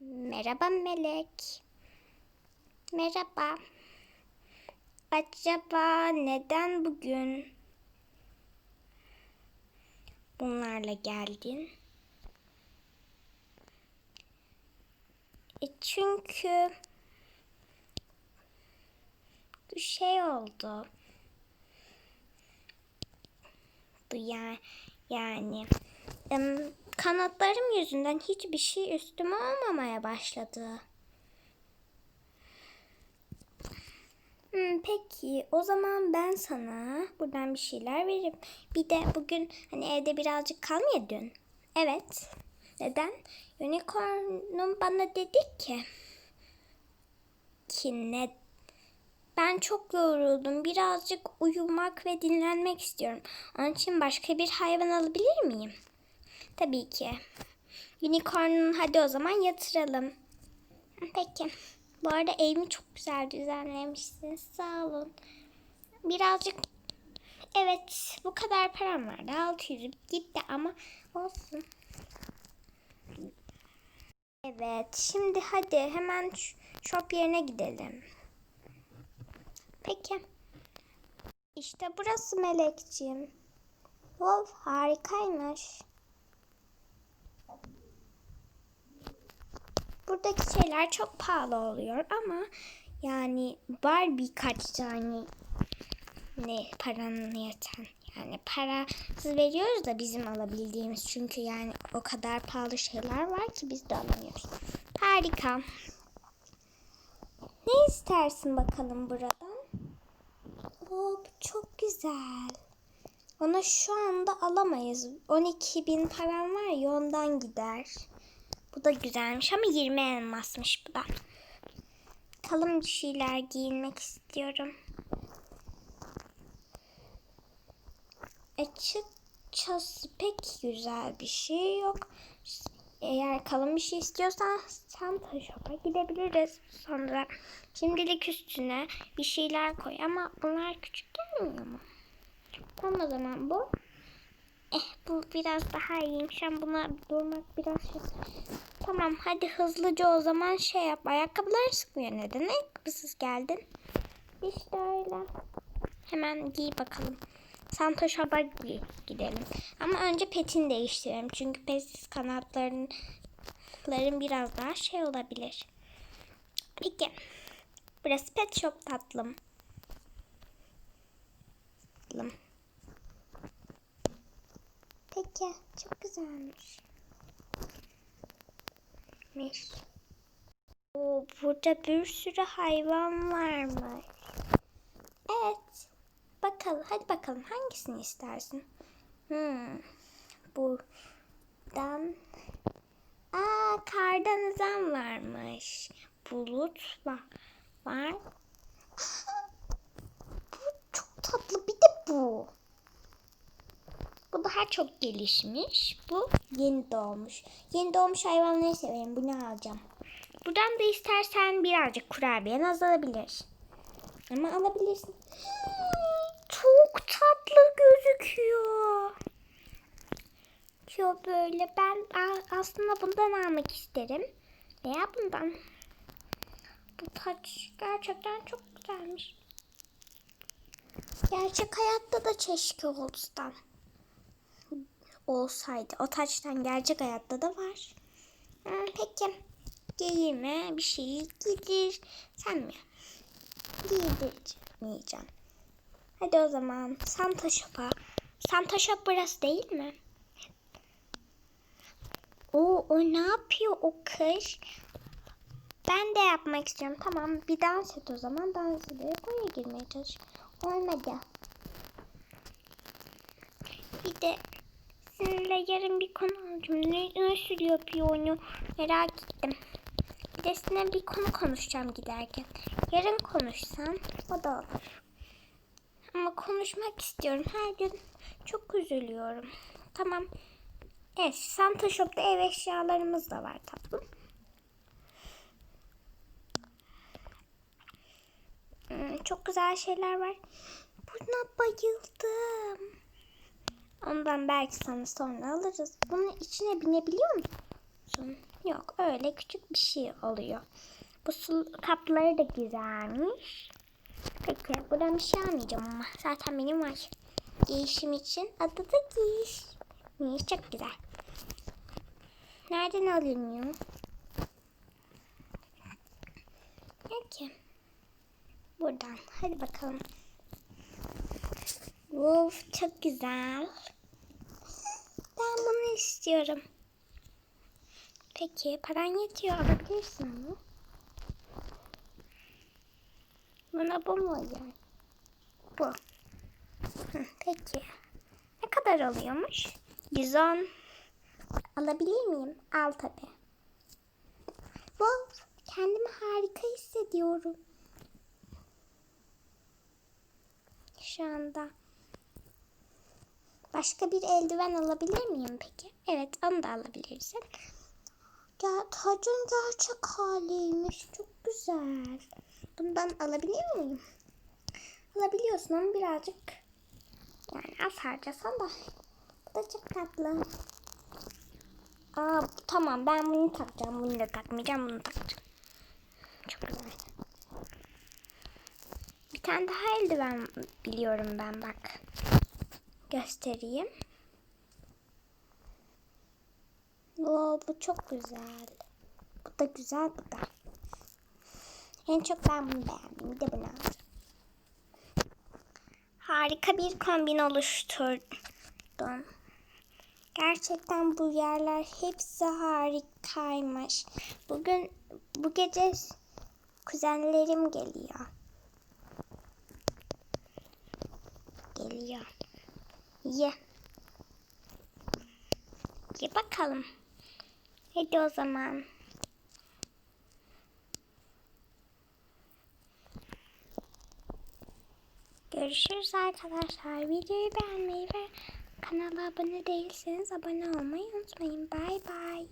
Merhaba Melek. Merhaba. Acaba neden bugün bunlarla geldin? E çünkü bir şey oldu. Bu ya yani kanatlarım yüzünden hiçbir şey üstüme olmamaya başladı. Hmm, peki o zaman ben sana buradan bir şeyler veririm. Bir de bugün hani evde birazcık kalmayadın. Evet. Neden? Unicorn'um bana dedi ki ki ne ben çok yoruldum. Birazcık uyumak ve dinlenmek istiyorum. Onun için başka bir hayvan alabilir miyim? Tabii ki. Unicorn'un hadi o zaman yatıralım. Peki. Bu arada evimi çok güzel düzenlemişsiniz. Sağ olun. Birazcık evet bu kadar param vardı. 600 gitti ama olsun. Evet şimdi hadi hemen shop yerine gidelim. Peki. İşte burası Melekciğim. Wow harikaymış. Buradaki şeyler çok pahalı oluyor ama yani var birkaç tane ne paranın yeten. Yani parasız veriyoruz da bizim alabildiğimiz çünkü yani o kadar pahalı şeyler var ki biz de alamıyoruz. Harika. Ne istersin bakalım buradan? Oo, çok güzel. Onu şu anda alamayız. 12 bin param var ya ondan gider. Bu da güzelmiş ama 20 elmasmış bu da. Kalın bir şeyler giyinmek istiyorum. Açıkçası pek güzel bir şey yok. Eğer kalın bir şey istiyorsan Santa Shop'a gidebiliriz sonra. Şimdilik üstüne bir şeyler koy ama bunlar küçük gelmiyor mu? Tamam o zaman bu. Eh bu biraz daha iyiymiş buna durmak biraz şey. Tamam hadi hızlıca o zaman şey yap. Ayakkabılar sıkmıyor neden? Ayakkabısız geldin. İşte öyle. Hemen giy bakalım. Santa Shop'a gi- gidelim. Ama önce petini değiştirelim. Çünkü petsiz kanatların ların biraz daha şey olabilir. Peki. Burası pet shop tatlım. Tatlım. Peki. Çok güzelmiş. Miş. Oo, burada bir sürü hayvan varmış. Evet. Bakalım. Hadi bakalım. Hangisini istersin? Hmm. Buradan. Aa, kardan adam varmış. Bulut var. Var. bu çok tatlı. Bir de bu. Daha çok gelişmiş. Bu yeni doğmuş. Yeni doğmuş hayvanları severim. Bunu alacağım. Buradan da istersen birazcık kurabiyen azalabilir. Ama alabilirsin. Çok tatlı gözüküyor. Çok böyle ben aslında bundan almak isterim. Veya bundan. Bu taç gerçekten çok güzelmiş. Gerçek hayatta da keşke olsam. Olsaydı. O taçtan gerçek hayatta da var. Peki. Giyime bir şey giydir. Sen mi? Giydirmeyeceğim. Hadi o zaman Santa Shop'a. Santa Shop burası değil mi? O, o ne yapıyor o kız? Ben de yapmak istiyorum. Tamam bir dans et o zaman. Dans ederek oraya girmeye çalış. Olmadı. Bir de seninle yarın bir konu alacağım. Ne, nasıl yapıyor onu merak ettim. Bir de seninle bir konu konuşacağım giderken. Yarın konuşsam o da olur. Ama konuşmak istiyorum. Her gün çok üzülüyorum. Tamam. Evet, Santa Shop'ta ev eşyalarımız da var tatlım. Hmm, çok güzel şeyler var. Buna bayıldım. Ondan belki sana sonra alırız. Bunun içine binebiliyor musun? Yok öyle küçük bir şey oluyor. Bu su kapları da güzelmiş. Peki buradan bir şey almayacağım ama zaten benim var. Giyişim için adı da giyiş. Giyiş çok güzel. Nereden alınıyor? Peki. Buradan. Hadi bakalım. Wolf çok güzel. Ben bunu istiyorum. Peki paran yetiyor alabilirsin onu. Bana bu mu yani? Bu. Peki. Ne kadar alıyormuş? 110. Alabilir miyim? Al tabi. Wolf, kendimi harika hissediyorum. Şu anda. Başka bir eldiven alabilir miyim peki? Evet, onu da alabilirsin. Ya tacın gerçek haliymiş. Çok güzel. Bundan alabilir miyim? Alabiliyorsun ama birazcık yani az harcasan da. Bu da çok tatlı. Aa tamam ben bunu takacağım. Bunu da takmayacağım. Bunu takacağım. Çok güzel. Bir tane daha eldiven biliyorum ben bak. Göstereyim. Oo, bu çok güzel. Bu da güzel bu da. En çok ben bunu beğendim. Bir de bunu alacağım. Harika bir kombin oluşturdum. Gerçekten bu yerler hepsi harikaymış. Bugün bu gece kuzenlerim geliyor. Geliyor. Ye. Ye bakalım. Hadi o zaman. Görüşürüz arkadaşlar. Videoyu beğenmeyi ve kanala abone değilseniz abone olmayı unutmayın. Bay bay.